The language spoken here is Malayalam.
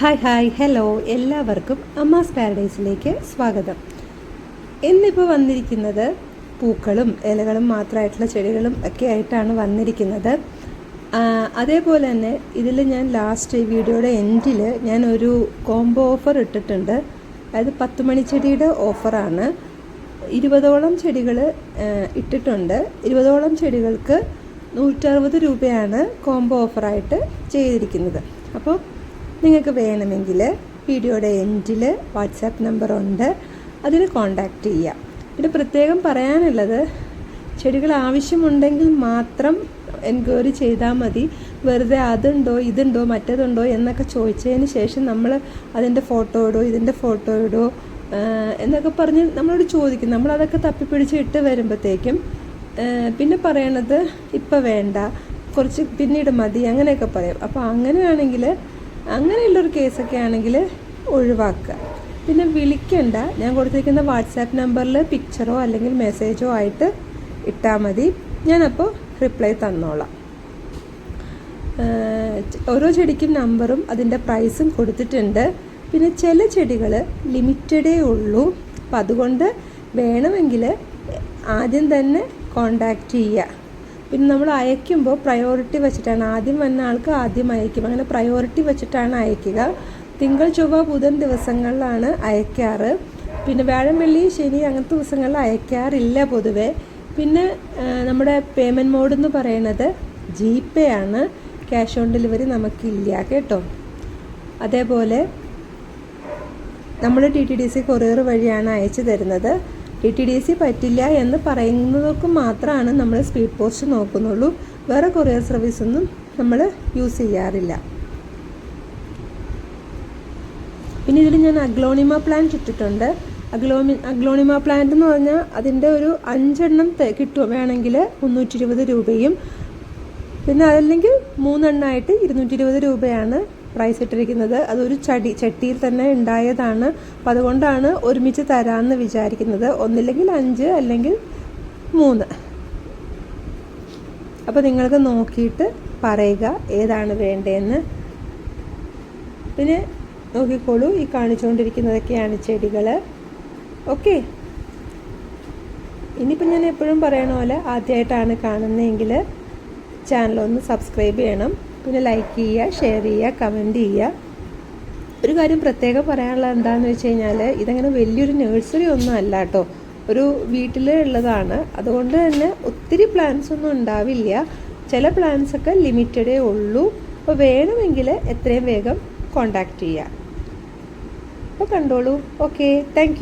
ഹായ് ഹായ് ഹലോ എല്ലാവർക്കും അമ്മാസ് പാരഡൈസിലേക്ക് സ്വാഗതം. ഇന്നിപ്പോൾ വന്നിരിക്കുന്നത് പൂക്കളും ഇലകളും മാത്രമായിട്ടുള്ള ചെടികളും ഒക്കെ ആയിട്ടാണ് വന്നിരിക്കുന്നത്. അതേപോലെ തന്നെ ഇതിൽ ഞാൻ ലാസ്റ്റ് വീഡിയോയുടെ എൻഡിൽ ഞാൻ ഒരു കോംബോ ഓഫർ ഇട്ടിട്ടുണ്ട്. അതായത് പത്ത് മണിച്ചെടിയുടെ ഓഫറാണ് ഇരുപതോളം ചെടികൾ ഇട്ടിട്ടുണ്ട്. ഇരുപതോളം ചെടികൾക്ക് നൂറ്ററുപത് രൂപയാണ് കോംബോ ഓഫറായിട്ട് ചെയ്തിരിക്കുന്നത്. അപ്പോൾ നിങ്ങൾക്ക് വേണമെങ്കിൽ വീഡിയോയുടെ എൻഡിൽ വാട്സാപ്പ് നമ്പർ ഉണ്ട്. അതിൽ കോണ്ടാക്റ്റ് ചെയ്യാം. പിന്നെ പ്രത്യേകം പറയാനുള്ളത് ചെടികൾ ആവശ്യമുണ്ടെങ്കിൽ മാത്രം എൻക്വയറി ചെയ്താൽ മതി. വെറുതെ അതുണ്ടോ ഇതുണ്ടോ മറ്റേതുണ്ടോ എന്നൊക്കെ ചോദിച്ചതിന് ശേഷം നമ്മൾ അതിന്റെ ഫോട്ടോ ഇടോ ഇതിന്റെ ഫോട്ടോ ഇടോ എന്നൊക്കെ പറഞ്ഞ് നമ്മളോട് ചോദിക്കും. നമ്മളതൊക്കെ തപ്പിപ്പിടിച്ച് ഇട്ട് വരുമ്പോഴത്തേക്കും പിന്നെ പറയണത് ഇപ്പം വേണ്ട കുറച്ച് പിന്നീട് മതി അങ്ങനെയൊക്കെ പറയും. അപ്പോൾ അങ്ങനെയാണെങ്കിൽ അങ്ങനെയുള്ളൊരു കേസൊക്കെ ആണെങ്കിൽ ഒഴിവാക്കുക. പിന്നെ വിളിക്കണ്ട. ഞാൻ കൊടുത്തിരിക്കുന്ന വാട്സാപ്പ് നമ്പറിൽ പിക്ചറോ അല്ലെങ്കിൽ മെസ്സേജോ ആയിട്ട് ഇട്ടാൽ മതി. ഞാനപ്പോൾ റിപ്ലൈ തന്നോളാം. ഓരോ ചെടിക്കും നമ്പറും അതിന്റെ പ്രൈസും കൊടുത്തിട്ടുണ്ട്. പിന്നെ ചില ചെടികൾ ലിമിറ്റഡേ ഉള്ളൂ. അപ്പം അതുകൊണ്ട് വേണമെങ്കിൽ ആദ്യം തന്നെ കോണ്ടാക്റ്റ് ചെയ്യുക. പിന്നെ നമ്മൾ അയക്കുമ്പോൾ പ്രയോറിറ്റി വെച്ചിട്ടാണ്. ആദ്യം വന്ന ആൾക്ക് ആദ്യം അയക്കും. അങ്ങനെ പ്രയോറിറ്റി വെച്ചിട്ടാണ് അയക്കുക. തിങ്കൾ ചൊവ്വ ബുധൻ ദിവസങ്ങളിലാണ് അയക്കാറ്. പിന്നെ വ്യാഴം വെള്ളി ശനി അങ്ങനത്തെ ദിവസങ്ങളിൽ അയക്കാറില്ല പൊതുവെ. പിന്നെ നമ്മുടെ പേയ്മെന്റ് മോഡ് എന്ന് പറയുന്നത് ജി പേ ആണ്. ക്യാഷ് ഓൺ ഡെലിവറി നമുക്കില്ല കേട്ടോ. അതേപോലെ നമ്മൾ T T D C courier വഴിയാണ് അയച്ചു തരുന്നത്. ടി ടി ഡി സി പറ്റില്ല എന്ന് പറയുന്നവർക്ക് മാത്രമാണ് നമ്മൾ സ്പീഡ് പോസ്റ്റ് നോക്കുന്നുള്ളൂ. വേറെ കൊറിയർ സർവീസ് ഒന്നും നമ്മൾ യൂസ് ചെയ്യാറില്ല. പിന്നെ ഇതിൽ ഞാൻ അഗ്ലോണിമ പ്ലാന്റ് ഇട്ടിട്ടുണ്ട്. അഗ്ലോമി അഗ്ലോണിമ പ്ലാന്റ് എന്ന് പറഞ്ഞാൽ അതിന്റെ ഒരു അഞ്ചെണ്ണം കിട്ടും. വേണമെങ്കിൽ മുന്നൂറ്റി രൂപയും. പിന്നെ അതല്ലെങ്കിൽ മൂന്നെണ്ണമായിട്ട് ഇരുന്നൂറ്റി രൂപയാണ് പ്രൈസ് ഇട്ടിരിക്കുന്നത്. അതൊരു ചടി ചട്ടിയിൽ തന്നെ ഉണ്ടായതാണ്. അപ്പം അതുകൊണ്ടാണ് ഒരുമിച്ച് തരാമെന്ന് വിചാരിക്കുന്നത്. ഒന്നില്ലെങ്കിൽ അഞ്ച് അല്ലെങ്കിൽ മൂന്ന്. അപ്പോൾ നിങ്ങൾക്ക് നോക്കിയിട്ട് പറയുക ഏതാണ് വേണ്ടതെന്ന് പിന്നെ നോക്കിക്കോളൂ ഈ കാണിച്ചുകൊണ്ടിരിക്കുന്നതൊക്കെയാണ് ചെടികൾ ഓക്കെ. ഇനിയിപ്പോൾ ഞാൻ എപ്പോഴും പറയണ പോലെ ആദ്യമായിട്ടാണ് കാണുന്നതെങ്കിൽ ചാനലൊന്ന് സബ്സ്ക്രൈബ് ചെയ്യണം. പിന്നെ ലൈക്ക് ചെയ്യുക ഷെയർ ചെയ്യുക കമന്റ് ചെയ്യുക. ഒരു കാര്യം പ്രത്യേകം പറയാനുള്ളത് എന്താണെന്ന് വെച്ച് കഴിഞ്ഞാൽ ഇതങ്ങനെ വലിയൊരു നഴ്സറി ഒന്നും അല്ല കേട്ടോ ഒരു വീട്ടിൽ ഉള്ളതാണ്. അതുകൊണ്ട് തന്നെ ഒത്തിരി പ്ലാൻസ് ഒന്നും ഉണ്ടാവില്ല. ചില പ്ലാൻസ് ഒക്കെ ലിമിറ്റഡേ ഉള്ളൂ. അപ്പോൾ വേണമെങ്കിൽ എത്രയും വേഗം കോണ്ടാക്ട് ചെയ്യുക അപ്പോൾ കണ്ടോളൂ. Okay thank